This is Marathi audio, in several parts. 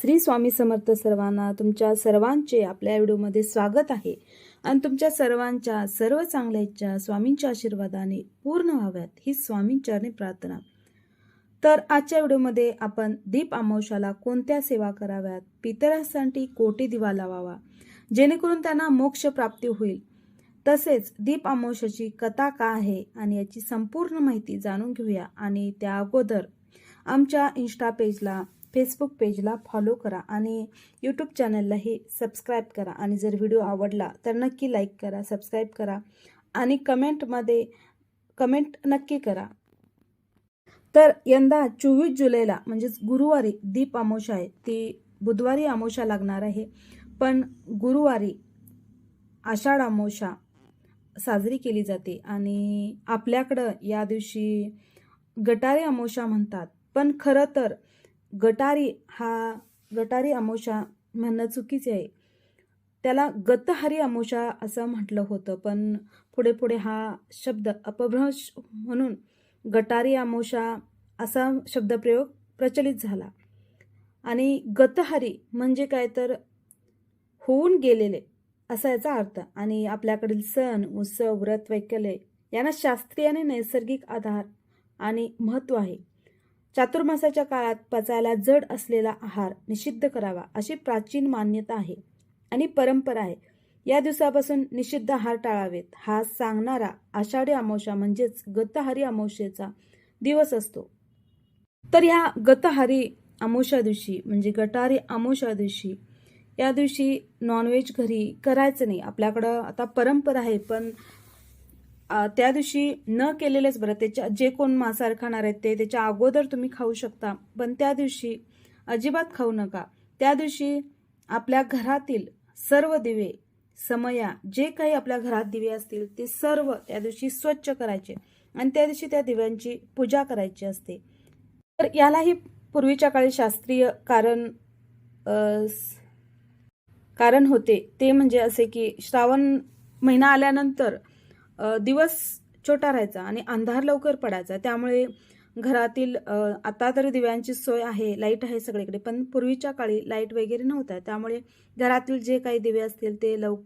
श्री स्वामी समर्थ सर्वांना तुमच्या सर्वांचे आपल्या व्हिडिओमध्ये स्वागत आहे. आणि तुमच्या सर्वांच्या सर्व चांगल्याच्या स्वामींच्या आशीर्वादाने पूर्ण व्हाव्यात ही स्वामींच्याने प्रार्थना. तर आजच्या व्हिडिओमध्ये आपण दीप अमावशाला कोणत्या सेवा कराव्यात पितरांसाठी कोटी दिवा लावावा जेणेकरून त्यांना मोक्ष प्राप्ती होईल. तसेच दीप अमावशाची कथा का आहे आणि याची संपूर्ण माहिती जाणून घेऊया. आणि त्या अगोदर आमच्या इन्स्टा पेजला फेसबुक पेजला फॉलो करा आणि यूट्यूब चॅनललाही सबस्क्राईब करा. आणि जर व्हिडिओ आवडला तर नक्की लाईक करा सबस्क्राईब करा आणि कमेंटमध्ये कमेंट नक्की करा. तर यंदा चोवीस जुलैला म्हणजेच गुरुवारी दीप अमोशा आहे. ती बुधवारी अमोशा लागणार आहे. पण गुरुवारी आषाढ अमोशा साजरी केली जाते आणि आपल्याकडं या दिवशी गटारी अमोशा म्हणतात. पण खरं तर गटारी हा गटारी अमावस्या म्हणणं चुकीचे आहे. त्याला गतहारी अमोशा असं म्हटलं होतं पण पुढे पुढे हा शब्द अपभ्रंश म्हणून गटारी अमोशा असा शब्दप्रयोग प्रचलित झाला. आणि गतहारी म्हणजे काय तर होऊन गेलेले असा याचा अर्थ. आणि आपल्याकडील सण उत्सव व्रत वैकल्य यांना शास्त्रीय आणि नैसर्गिक आधार आणि महत्त्व आहे. चातुर्मासाच्या काळात पचायला जड असलेला आहार निषिद्ध करावा अशी प्राचीन मान्यता आहे आणि परंपरा आहे. या दिवसापासून निषिद्ध आहार टाळावेत. हा सांगणारा आषाढी अमावशा म्हणजेच गतहारी अमावशेचा दिवस असतो. तर ह्या गतहारी अमावस्या दिवशी म्हणजे गटारी अमावस्या दिवशी या दिवशी नॉनव्हेज घरी करायचं नाही. आपल्याकडं आता परंपरा आहे पण त्या दिवशी न केलेलेच बरं त्याच्या जे कोण मांसाहार खाणार आहेत ते त्याच्या अगोदर तुम्ही खाऊ शकता. पण त्या दिवशी अजिबात खाऊ नका. त्या दिवशी आपल्या घरातील सर्व दिवे समया जे काही आपल्या घरात दिवे असतील ते सर्व त्या दिवशी स्वच्छ करायचे आणि त्या दिवशी त्या दिव्यांची पूजा करायची असते. तर यालाही पूर्वीच्या काळी शास्त्रीय कारण कारण होते. ते म्हणजे असे की श्रावण महिना आल्यानंतर दिवस छोटा राहायचा आणि अंधार लवकर पडायचा. त्यामुळे घरातील आता तर दिव्यांची सोय आहे लाइट आहे सगळीकडे पण पूर्वीच्या काळी लाइट वगैरे नव्हत्या. त्यामुळे घरातील जे काही दिवे असतील ते लव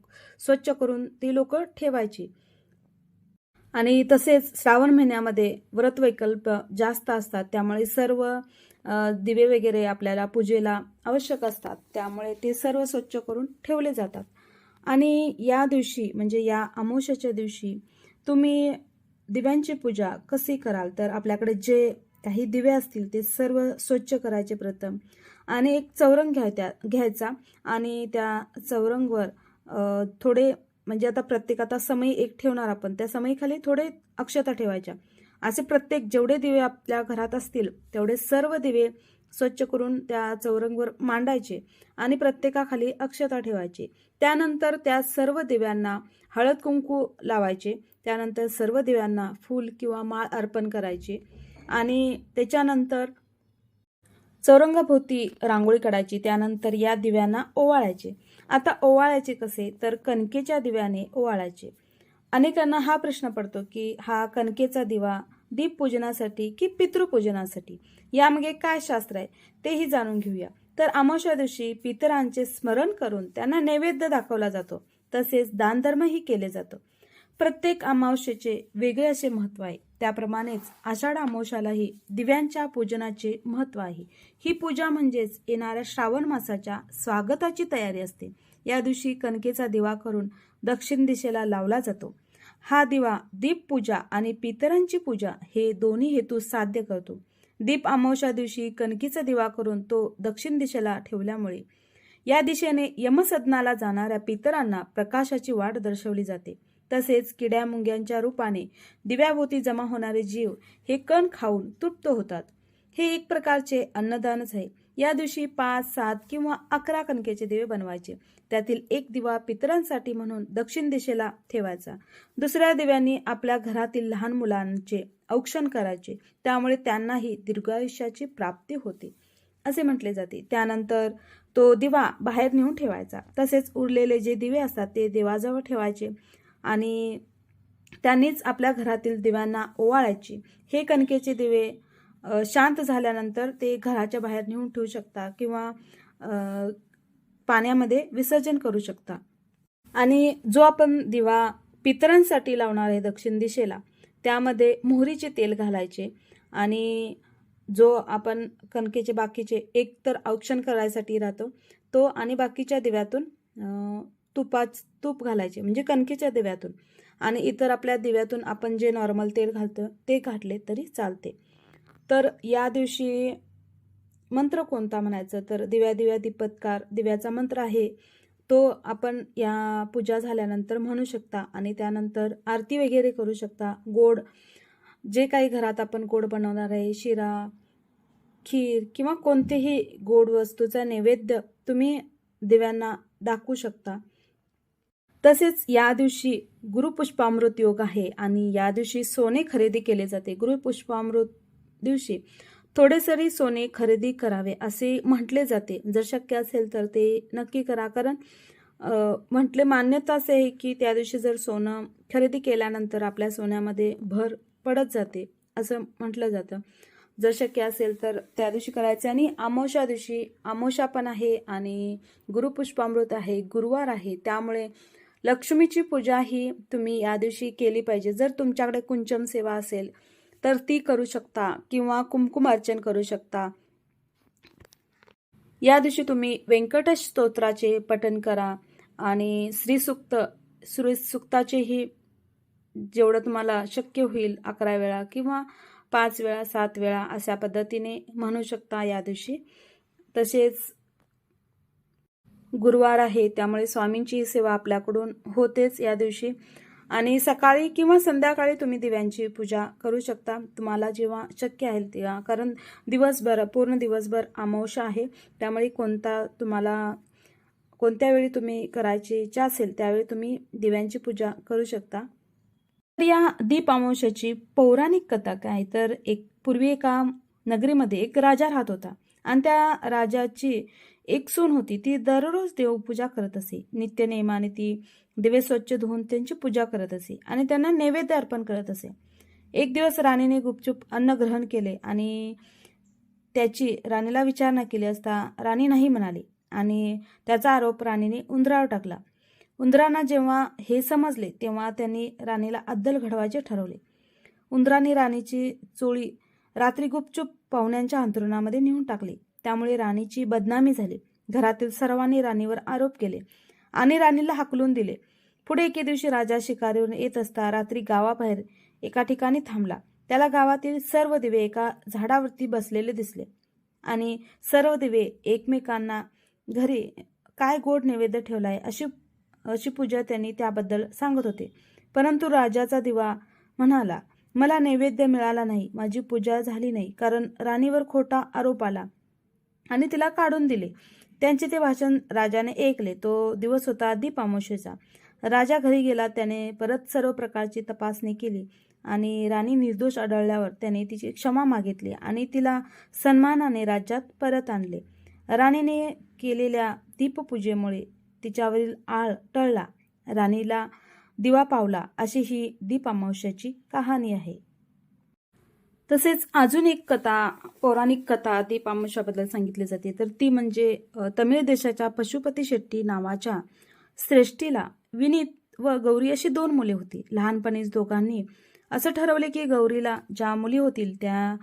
स्वच्छ करून ती लोक ठेवायची. आणि तसेच श्रावण महिन्यामध्ये व्रत वैकल्प जास्त असतात. त्यामुळे सर्व दिवे वगैरे आपल्याला पूजेला आवश्यक असतात. त्यामुळे ते सर्व स्वच्छ करून ठेवले जातात. आणि या दिवशी म्हणजे या अमोशाच्या दिवशी तुम्ही दिव्यांची पूजा कशी कराल? तर आपल्याकडे जे काही दिवे असतील ते सर्व स्वच्छ करायचे प्रथम. आणि एक चौरंग घ्यायच्या घ्यायचा आणि त्या चौरंगवर थोडे म्हणजे आता प्रत्येक आता समयी एक ठेवणार आपण त्या समयीखाली थोडे अक्षता ठेवायच्या. असे प्रत्येक जेवढे दिवे आपल्या घरात असतील तेवढे सर्व दिवे स्वच्छ करून त्या चौरंगवर मांडायचे आणि प्रत्येकाखाली अक्षता ठेवायची. त्यानंतर त्या सर्व दिव्यांना हळद कुंकू लावायचे. त्यानंतर सर्व दिव्यांना फूल किंवा माळ अर्पण करायची. आणि त्याच्यानंतर चौरंगाभोवती रांगोळी काढायची. त्यानंतर या दिव्यांना ओवाळायचे. आता ओवाळायचे कसे? तर कणकेच्या दिव्याने ओवाळायचे. अनेकांना हा प्रश्न पडतो की हा कणकेचा दिवा दीप पूजनासाठी की पितृपूजनासाठी? यामागे काय शास्त्र आहे? तेही जाणून घेऊया. तर अमावस्या दिवशी पितरांचे स्मरण करून त्यांना नैवेद्य दाखवला जातो. तसेच दानधर्मही केले जातो. प्रत्येक अमावस्येचे वेगळे असे महत्त्व आहे. त्याप्रमाणेच आषाढ अमावस्यालाही दिव्यांच्या पूजनाचे महत्त्व आहे. ही पूजा म्हणजेच येणाऱ्या श्रावण मासाच्या स्वागताची तयारी असते. या दिवशी कणकेचा दिवा करून दक्षिण दिशेला लावला जातो. हा दिवा दीप पूजा आणि पितरांची पूजा हे दोन्ही हेतू साध्य करतो. दीप अमावस्या दिवशी कणकीचा दिवा करून तो दक्षिण दिशेला ठेवल्यामुळे या दिशेने यमसदनाला जाणाऱ्या पितरांना प्रकाशाची वाट दर्शवली जाते. तसेच किड्या मुंग्यांच्या रूपाने दिव्याभोवती जमा होणारे जीव हे कण खाऊन तृप्त होतात. हे एक प्रकारचे अन्नदानच आहे. या दिवशी पाच सात किंवा अकरा कणकेचे दिवे बनवायचे. त्यातील एक दिवा पितरांसाठी म्हणून दक्षिण दिशेला ठेवायचा. दुसऱ्या दिव्यांनी आपल्या घरातील लहान मुलांचे औक्षण करायचे. त्यामुळे त्यांनाही दीर्घायुष्याची प्राप्ती होते. असे म्हटले जाते. त्यानंतर तो दिवा बाहेर नेऊन ठेवायचा. तसेच उरलेले जे दिवे असतात ते देवाजवळ ठेवायचे आणि त्यांनीच आपल्या घरातील दिव्यांना ओवाळायचे. हे कणकेचे दिवे शांत झाल्यानंतर ते घराच्या बाहेर नेऊन ठेवू शकता किंवा पाण्यामध्ये विसर्जन करू शकता. आणि जो आपण दिवा पितरांसाठी लावणार आहे दक्षिण दिशेला त्यामध्ये मोहरीचे तेल घालायचे आणि जो आपण कणकेचे बाकीचे एक तर औक्षण करायसाठी राहतो तो आणि बाकीच्या दिव्यातून तुपाच तूप घालायचे म्हणजे कणकेच्या दिव्यातून. आणि इतर आपल्या दिव्यातून आपण जे नॉर्मल तेल घालतो ते घातले तरी चालते. तर या दिवशी मंत्र कोणता म्हणायचं? तर दिव्या दिव्या दीपत्कार दिव्याचा मंत्र आहे. तो आपण या पूजा झाल्यानंतर म्हणू शकता आणि त्यानंतर आरती वगैरे करू शकता. गोड जे काही घरात आपण गोड बनवणार आहे शिरा खीर किंवा कोणतेही गोड वस्तूचा नैवेद्य तुम्ही दिव्यांना दाखवू शकता. तसेच या दिवशी गुरुपुष्पामृत योग आहे आणि या दिवशी सोने खरेदी केले जाते. गुरुपुष्पामृत दिवशी थोडेसरी सोने खरेदी करावे असे म्हटले जाते. जर शक्य असेल तर ते नक्की करा. कारण म्हटले मान्यता असे आहे की त्या दिवशी जर सोनं खरेदी केल्यानंतर आपल्या सोन्यामध्ये भर पडत जाते असं म्हटलं जातं. जर शक्य असेल तर त्या दिवशी करायचं. आणि आमोशा दिवशी आमोशा पण आहे आणि गुरुपुष्पामृत आहे गुरुवार आहे. त्यामुळे लक्ष्मीची पूजा ही तुम्ही या दिवशी केली पाहिजे. जर तुमच्याकडे कुंचम सेवा असेल तर ती करू शकता किंवा कुमकुम अर्चन करू शकता. या दिवशी तुम्ही व्यंकटेश स्तोत्राचे पठन करा आणि श्रीसुक्त श्रीसुक्ताचेही जेवढं तुम्हाला शक्य होईल अकरा वेळा किंवा पाच वेळा सात वेळा अशा पद्धतीने म्हणू शकता या दिवशी. तसेच गुरुवार आहे त्यामुळे स्वामींची ही सेवा आपल्याकडून होतेच या दिवशी. आणि सकाळी किंवा संध्याकाळी तुम्ही दिव्यांची पूजा करू शकता. तुम्हाला जेव्हा शक्य आहे तेव्हा कारण दिवसभर पूर्ण दिवसभर अमावस्या आहे. त्यामुळे कोणता तुम्हाला कोणत्या वेळी तुम्ही करायची इच्छा असेल त्यावेळी तुम्ही दिव्यांची पूजा करू शकता. तर या दीप अमावश्याची पौराणिक कथा काय? तर एक पूर्वी एका नगरीमध्ये एक राजा राहत होता. आणि त्या राजाची एक सून होती. ती दररोज देवपूजा करत असे. नित्य नेमाने ती दिवे स्वच्छ धुवून त्यांची पूजा करत असे आणि त्यांना नैवेद्य अर्पण करत असे. एक दिवस राणीने गुपचूप अन्न ग्रहण केले आणि त्याची राणीला विचारणा केली असता राणी नाही म्हणाली आणि त्याचा आरोप राणीने उंदरावर टाकला. उंदरांना जेव्हा हे समजले तेव्हा त्यांनी राणीला अद्दल घडवायचे ठरवले. उंदराने राणीची चोळी रात्री गुपचूप पाहुण्यांच्या अंतरुणामध्ये नेऊन टाकली. त्यामुळे राणीची बदनामी झाली. घरातील सर्वांनी राणीवर आरोप केले आणि राणीला हाकलून दिले. पुढे एके दिवशी राजा शिकारीवरून येत असता रात्री गावाबाहेर एका ठिकाणी थांबला. त्याला गावातील सर्व दिवे एका झाडावरती बसलेले दिसले. आणि सर्व दिवे एकमेकांना घरी काय गोड नैवेद्य ठेवलाय अशी अशी पूजा त्यांनी त्याबद्दल सांगत होते. परंतु राजाचा दिवा म्हणाला मला नैवेद्य मिळाला नाही माझी पूजा झाली नाही कारण राणीवर खोटा आरोप आला आणि तिला काढून दिले. त्यांचे ते भाषण राजाने ऐकले. तो दिवस होता दीपामोशेचा राजा घरी गेला त्याने परत सर्व प्रकारची तपासणी केली आणि राणी निर्दोष आढळल्यावर त्याने तिची क्षमा मागितली आणि तिला सन्मानाने राज्यात परत आणले. राणीने केलेल्या दीपपूजेमुळे तिच्यावरील आळ टळला. राणीला दिवा पावला अशी ही दीप अमावश्याची कहाणी आहे. तसेच अजून एक कथा पौराणिक कथा दीप अमावश्याबद्दल सांगितली जाते. तर ती म्हणजे तमिळ देशाच्या पशुपती शेट्टी नावाच्या श्रेष्ठीला विनीत व गौरी अशी दोन मुले होती. लहानपणीच दोघांनी असं ठरवले की गौरीला ज्या मुली होतील त्या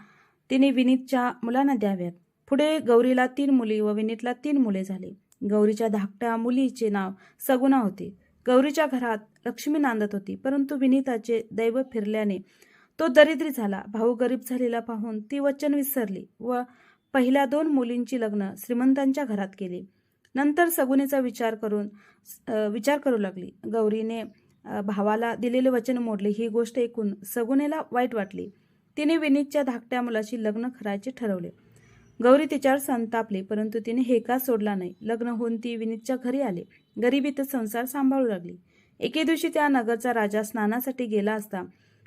तिने विनीतच्या मुलांना द्याव्यात. पुढे गौरीला तीन मुली व विनीतला तीन मुले झाली. गौरीच्या धाकट्या मुलीचे नाव सगुणा होते. गौरीच्या घरात लक्ष्मी नांदत होती परंतु विनीताचे दैव फिरल्याने तो दरिद्री झाला. भाऊ गरीब झालेला पाहून ती वचन विसरली व पहिल्या दोन मुलींची लग्न श्रीमंतांच्या घरात केली. नंतर सगुनेचा विचार करून विचार करू लागली. गौरीने भावाला दिलेले वचन मोडले. ही गोष्ट ऐकून सगुनेला वाईट वाटली. तिने विनीतच्या धाकट्या मुलाशी लग्न करायचे ठरवले. गौरी तिच्यावर संतापली परंतु तिने हेका सोडला नाही? लग्न होऊन ती विनीतच्या घरी आले. गरिबीत संसार सांभाळू लागली. एके दिवशी त्या नगरचा राजा स्नानासाठी गेला असता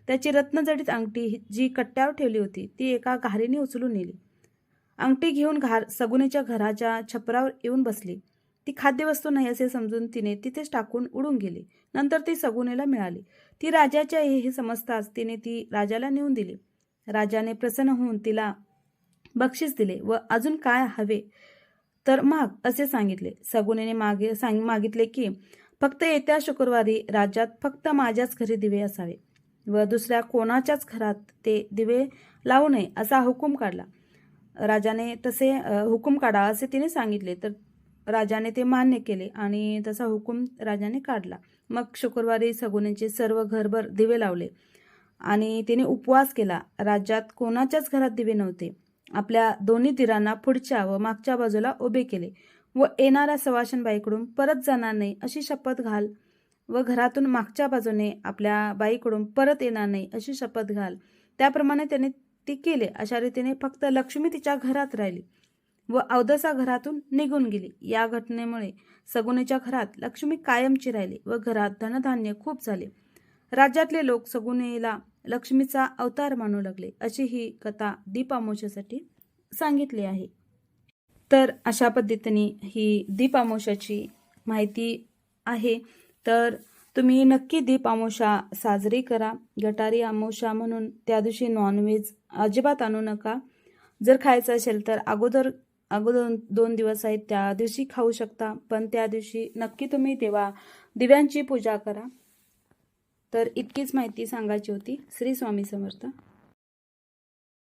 त्याची रत्नजडीत अंगठी जी कट्ट्यावर ठेवली होती ती एका घारीने उचलून नेली. अंगठी घेऊन घार सगुनेच्या घराच्या छपरावर येऊन बसली. ती खाद्यवस्तू नाही असे समजून तिने तिथेच टाकून उडून गेली. नंतर ती सगुनेला मिळाली. ती राजाच्या हे समजताच तिने ती राजाला नेऊन दिली. राजाने प्रसन्न होऊन तिला बक्षीस दिले व अजून काय हवे तर माग असे सांगितले. सगुनेने मागे सांग मागितले की फक्त येत्या शुक्रवारी राज्यात फक्त माझ्याच घरी दिवे असावे व दुसऱ्या कोणाच्याच घरात ते दिवे लावू नये असा हुकूम काढला. राजाने तसे हुकूम काढा असे तिने सांगितले. तर राजाने ते मान्य केले आणि तसा हुकूम राजाने काढला. मग शुक्रवारी सगुनेचे सर्व घरभर दिवे लावले आणि तिने उपवास केला. राज्यात कोणाच्याच घरात दिवे नव्हते. आपल्या दोन्ही दिरांना पुढच्या व मागच्या बाजूला उभे केले व येणाऱ्या सवाशनबाईकडून परत जाणार नाही अशी शपथ घाल व घरातून मागच्या बाजूने आपल्या बाईकडून परत येणार नाही अशी शपथ घाल. त्याप्रमाणे त्याने ती केले. अशा रीतीने फक्त लक्ष्मी तिच्या घरात राहिली व अवदसा घरातून निघून गेली. या घटनेमुळे सगुनेच्या घरात लक्ष्मी कायमची राहिली व घरात धनधान्य खूप झाले. राज्यातले लोक सगुनेला लक्ष्मीचा अवतार मानू लागले अशी ही कथा दीपामोशासाठी सांगितली आहे. तर अशा पद्धतीने ही दीपामोशाची माहिती आहे. तर तुम्ही नक्की दीप अमावस्या साजरी करा. गटारी अमावस्या म्हणून त्या दिवशी नॉनव्हेज अजिबात आणू नका. जर खायचं असेल तर अगोदर अगोदर दोन दिवस आहेत त्या दिवशी खाऊ शकता. पण त्या दिवशी नक्की तुम्ही देवा दिव्यांची पूजा करा. तर इतकीच माहिती सांगायची होती. श्री स्वामी समर्थ.